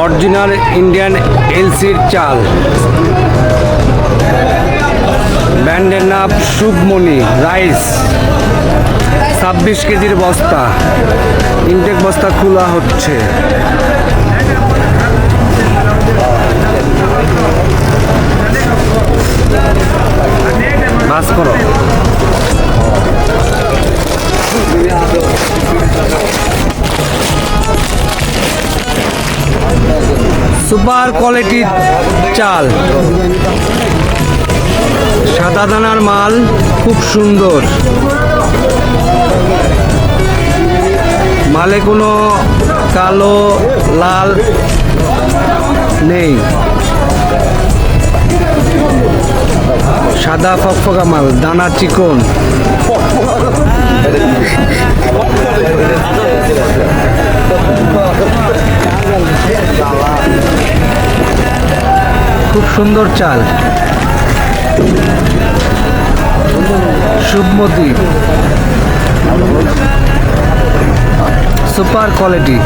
Original Indian এলসির চাল। ব্র্যান্ডের নাম শুভমণি রাইস। ছাব্বিশ কেজির বস্তা। ইনটেক বস্তা খোলা হচ্ছে। বাস করো। সুপার কোয়ালিটির চাল। সাদা দানার মাল খুব সুন্দর। মালে কোনো কালো, লাল নেই। সাদা ফকফকা মাল দানা চিকন। খুব সুন্দর চাল। Shubhomoti super quality.